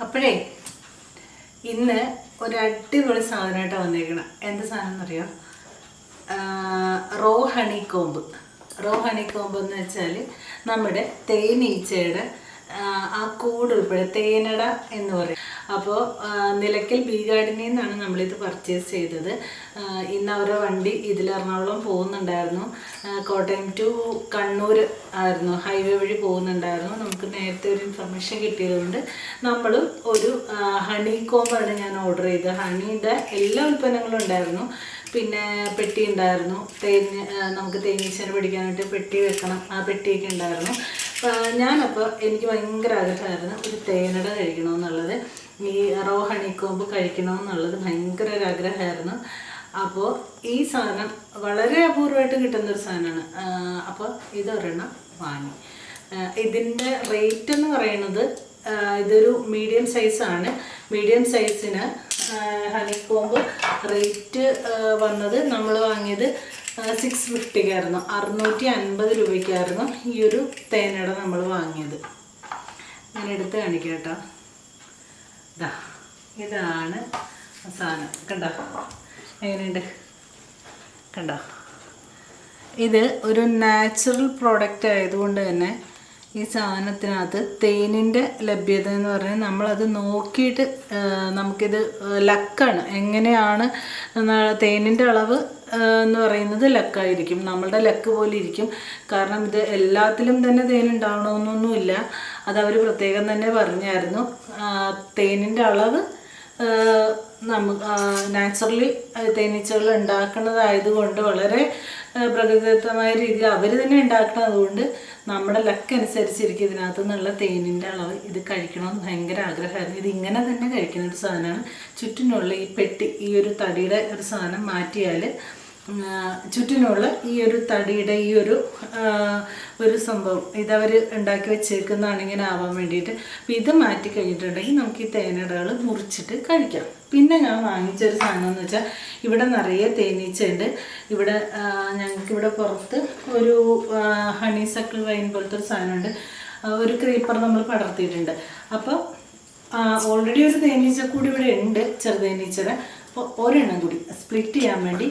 അപ്പോഴേ ഇന്ന് ഒരു അടിപൊളി സാധനമായിട്ടാണ് വന്നേക്കണം. എന്ത് സാധനം എന്നറിയോ? Raw honey comb. Raw honey comb എന്ന് വെച്ചാൽ നമ്മുടെ തേനീച്ചയുടെ ആ, കൂട് തേനട എന്ന് പറയും. അപ്പോൾ നിലയ്ക്കൽ ബി ഗാർഡനിൽ നിന്നാണ് നമ്മളിത് പർച്ചേസ് ചെയ്തത്. ഇന്ന് അവരുടെ വണ്ടി ഇതിൽ എറണാകുളം പോകുന്നുണ്ടായിരുന്നു. കോട്ടയം ടു കണ്ണൂർ ആയിരുന്നു. ഹൈവേ വഴി പോകുന്നുണ്ടായിരുന്നു. നമുക്ക് നേരത്തെ ഒരു ഇൻഫർമേഷൻ കിട്ടിയതുകൊണ്ട് നമ്മൾ ഒരു ഹണി കോമ്പാണ് ഞാൻ ഓർഡർ ചെയ്തത്. ഹണിയുടെ എല്ലാ ഉൽപ്പന്നങ്ങളും ഉണ്ടായിരുന്നു. പിന്നെ പെട്ടി ഉണ്ടായിരുന്നു. തേങ്ങ നമുക്ക് തേനീച്ചനെ പിടിക്കാനായിട്ട് പെട്ടി വെക്കണം. ആ പെട്ടിയൊക്കെ ഉണ്ടായിരുന്നു. ഞാനപ്പോൾ എനിക്ക് ഭയങ്കര ആഗ്രഹമായിരുന്നു ഒരു തേനട കഴിക്കണമെന്നുള്ളത്. ഈ റോ ഹണിക്കോമ്പ് കഴിക്കണമെന്നുള്ളത് ഭയങ്കര ഒരു ആഗ്രഹമായിരുന്നു. അപ്പോൾ ഈ സാധനം വളരെ അപൂർവമായിട്ട് കിട്ടുന്നൊരു സാധനമാണ്. അപ്പോൾ ഇതൊരെണ്ണം വാങ്ങി. ഇതിന്റെ റേറ്റ് എന്ന് പറയുന്നത് ഇതൊരു മീഡിയം സൈസാണ് മീഡിയം സൈസിന് ഹണിക്കോമ്പ് റേറ്റ് വന്നത് നമ്മൾ വാങ്ങിയത് സിക്സ് ഫിഫ്റ്റിക്കായിരുന്നു അറുന്നൂറ്റി അൻപത് രൂപയ്ക്കായിരുന്നു ഈ ഒരു തേനട നമ്മൾ വാങ്ങിയത്. ഞാൻ എടുത്ത് കാണിക്കാം കേട്ടോ. ഇതാ ഇതാണ് സാധനം. കണ്ടോ? എങ്ങനെയുണ്ട്? കണ്ടോ? ഇത് ഒരു നാച്ചുറൽ പ്രോഡക്റ്റ് ആയതുകൊണ്ട് തന്നെ ഈ സാധനത്തിനകത്ത് തേനിന്റെ ലഭ്യത എന്ന് പറഞ്ഞാൽ നമ്മളത് നോക്കിയിട്ട് നമുക്കിത് ലക്കാണ്. എങ്ങനെയാണ് തേനിന്റെ അളവ് എന്ന് പറയുന്നത് ലക്കായിരിക്കും. നമ്മളുടെ ലക്ക് പോലെ ഇരിക്കും. കാരണം ഇത് എല്ലാത്തിലും തന്നെ അത് അവർ പ്രത്യേകം തന്നെ പറഞ്ഞായിരുന്നു. തേനിന്റെ അളവ് നമുക്ക് നാച്ചുറലി തേനീച്ചകൾ ഉണ്ടാക്കുന്നതായതുകൊണ്ട് വളരെ പ്രകൃതിദത്തമായ രീതിയിൽ അവർ തന്നെ ഉണ്ടാക്കുന്നത് കൊണ്ട് നമ്മുടെ ലക്ക് അനുസരിച്ചിരിക്കും ഇതിനകത്ത് നിന്നുള്ള തേനിന്റെ അളവ്. ഇത് കഴിക്കണമെന്ന് ഭയങ്കര ആഗ്രഹമായിരുന്നു. ഇത് ഇങ്ങനെ തന്നെ കഴിക്കുന്ന ഒരു സാധനമാണ്. ചുറ്റിനുള്ള ഈ പെട്ടി ഈ ഒരു തടിയുടെ ഒരു സാധനം മാറ്റിയാൽ ചുറ്റിനുള്ള ഈ ഒരു തടിയുടെ ഈ ഒരു ഒരു സംഭവം ഇതവർ ഉണ്ടാക്കി വെച്ചേക്കുന്നതാണ് ഇങ്ങനെ ആവാൻ വേണ്ടിയിട്ട്. അപ്പം ഇത് മാറ്റി കഴിഞ്ഞിട്ടുണ്ടെങ്കിൽ നമുക്ക് ഈ തേനടകൾ മുറിച്ചിട്ട് കഴിക്കാം. പിന്നെ ഞാൻ വാങ്ങിച്ചൊരു സാധനം എന്ന് വെച്ചാൽ ഇവിടെ നിറയെ തേനീച്ചയുണ്ട്. ഇവിടെ ഞങ്ങൾക്ക് ഇവിടെ പുറത്ത് ഒരു ഹണി സക്കിൾ വൈൻ പോലത്തെ ഒരു സാധനമുണ്ട്. ഒരു ക്രീപ്പർ നമ്മൾ പടർത്തിയിട്ടുണ്ട്. അപ്പോൾ ഓൾറെഡി ഒരു തേനീച്ച കൂടി ഇവിടെ ഉണ്ട് ചെറുതേനീച്ചയുടെ. അപ്പോൾ ഒരെണ്ണം കൂടി സ്പ്ലിറ്റ് ചെയ്യാൻ വേണ്ടി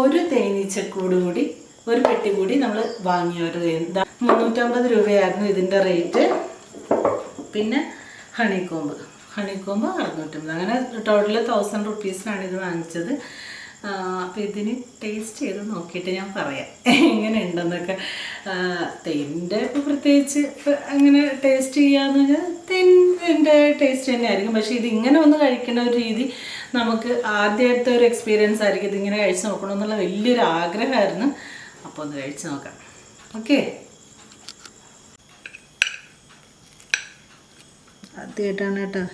ഒരു തേനീച്ചക്കൂട് കൂടി ഒരു പെട്ടി കൂടി നമ്മൾ വാങ്ങിയ ഒരു എന്താ മുന്നൂറ്റമ്പത് രൂപയായിരുന്നു ഇതിന്റെ റേറ്റ്. പിന്നെ ഹണിക്കോമ്പ്. ഹണിക്കോമ്പ് അറുന്നൂറ്റമ്പത്. അങ്ങനെ ടോട്ടൽ തൗസൻഡ് റുപ്പീസിനാണ് ഇത് വാങ്ങിച്ചത്. അപ്പോൾ ഇതിന് ടേസ്റ്റ് ചെയ്ത് നോക്കിയിട്ട് ഞാൻ പറയാം. എങ്ങനെ ഉണ്ടെന്നൊക്കെ. ഇപ്പോൾ പ്രത്യേകിച്ച് അങ്ങനെ ടേസ്റ്റ് ചെയ്യാന്ന് വെച്ചാൽ തെന്റെ ടേസ്റ്റ് തന്നെ ആയിരിക്കും പക്ഷേ ഇത് ഇങ്ങനെ ഒന്ന് കഴിക്കുന്ന ഒരു രീതി നമുക്ക് ആദ്യത്തെ ഒരു എക്സ്പീരിയൻസ് ആയിരിക്കും ഇതിങ്ങനെ കഴിച്ച് നോക്കണം എന്നുള്ള വലിയൊരു ആഗ്രഹമായിരുന്നു. അപ്പോൾ ഒന്ന് കഴിച്ച് നോക്കാം. ഓക്കെ ആദ്യമായിട്ടാണ് കേട്ടോ.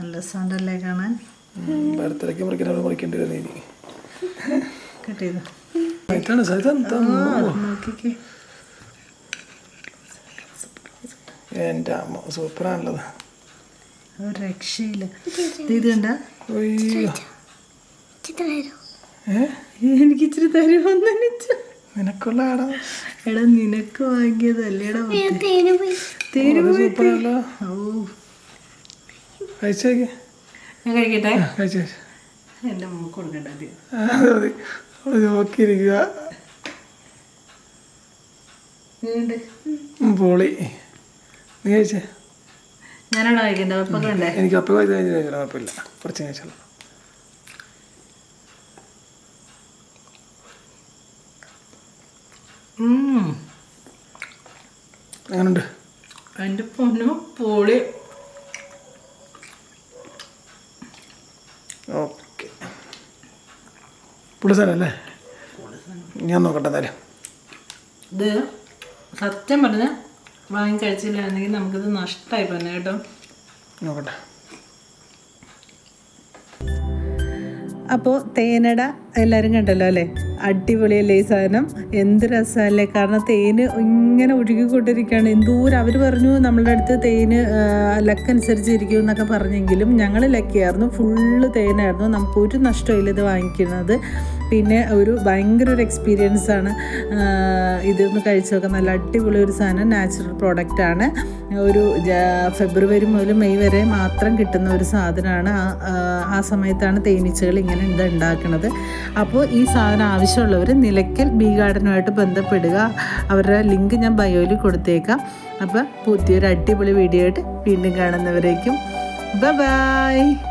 നല്ല സൗണ്ടല്ലേ കാണാൻ? ബർത്ത്ഡേക്ക് മുറിക്കാൻ മുറിക്കേണ്ടി വരുന്ന ഇനി. കിട്ടിയത്. നോക്കിക്കേ. എന്റെ അമ്മ സൂപ്പറാണുള്ളത് ഒരു രക്ഷയില്ല. ഇത് കണ്ട എനിക്ക് ഇച്ചിരി തരുമെന്ന് നിനക്കുള്ള ആടാ. എടാ നിനക്ക് വാങ്ങിയതല്ലേടാ തേര് സൂപ്പറാണല്ലോ. ഓ കഴിച്ചേക്ക് ഞാൻ കഴിക്കട്ടെ? കഴിച്ചു എന്റെ മോക്ക് കൊടുക്കണ്ട അത് അവൾ നോക്കിയിരിക്കുക. പൊളി. നീ കഴിച്ചേ? ഞാനാണോ എനിക്ക് അപ്പം കഴിച്ച് കഴിഞ്ഞാൽ കഴിച്ചാൽ കുഴപ്പമില്ല. കുറച്ച് കഴിച്ചാൽ ഉം. എങ്ങനെയുണ്ട് എന്റെ പൊന്നു പൊളി. ഓക്കെ. പുളിസാരല്ലേ ഞാൻ നോക്കട്ടെ എന്തായാലും. ഇത് സത്യം പറഞ്ഞ വാങ്ങി കഴിച്ചില്ലായിരുന്നെങ്കിൽ നമുക്കിത് നഷ്ടമായി തന്നെ കേട്ടോ. നോക്കട്ടെ. അപ്പോൾ തേനട എല്ലാവരും കണ്ടല്ലോ അല്ലേ? അടിപൊളിയല്ലേ ഈ സാധനം? എന്ത് രസമല്ലേ? കാരണം തേന് ഇങ്ങനെ ഒഴുകിക്കൊണ്ടിരിക്കുകയാണ്. എന്തോരം അവർ പറഞ്ഞു നമ്മളുടെ അടുത്ത് തേന് ലക്കനുസരിച്ച് ഇരിക്കും എന്നൊക്കെ പറഞ്ഞെങ്കിലും ഞങ്ങൾ ലക്കിയായിരുന്നു ഫുള്ള് തേനായിരുന്നു. നമുക്ക് ഒരു നഷ്ടമില്ല ഇത് വാങ്ങിക്കുന്നത്. പിന്നെ ഒരു ഭയങ്കര ഒരു എക്സ്പീരിയൻസ് ആണ്. ഇതൊന്ന് കഴിച്ചു നോക്കാൻ നല്ല അടിപൊളി ഒരു സാധനം. നാച്ചുറൽ പ്രോഡക്റ്റ് ആണ്. ഒരു ഫെബ്രുവരി മുതൽ മെയ് വരെ മാത്രം കിട്ടുന്ന ഒരു സാധനമാണ്. ആ- സമയത്താണ് തേനീച്ചകൾ ഇങ്ങനെ ഇത് ഉണ്ടാക്കുന്നത്. അപ്പോൾ ഈ സാധനം ആവശ്യമുള്ളവർ നിലയ്ക്കൽ ബീ ഗാർഡനുമായിട്ട് ബന്ധപ്പെടുക. അവരുടെ ലിങ്ക് ഞാൻ ബയോയിൽ കൊടുത്തേക്കാം. അപ്പോൾ പുതിയൊരു അടിപൊളി വീഡിയോ ആയിട്ട് വീണ്ടും കാണുന്നവരേക്കും. ബൈ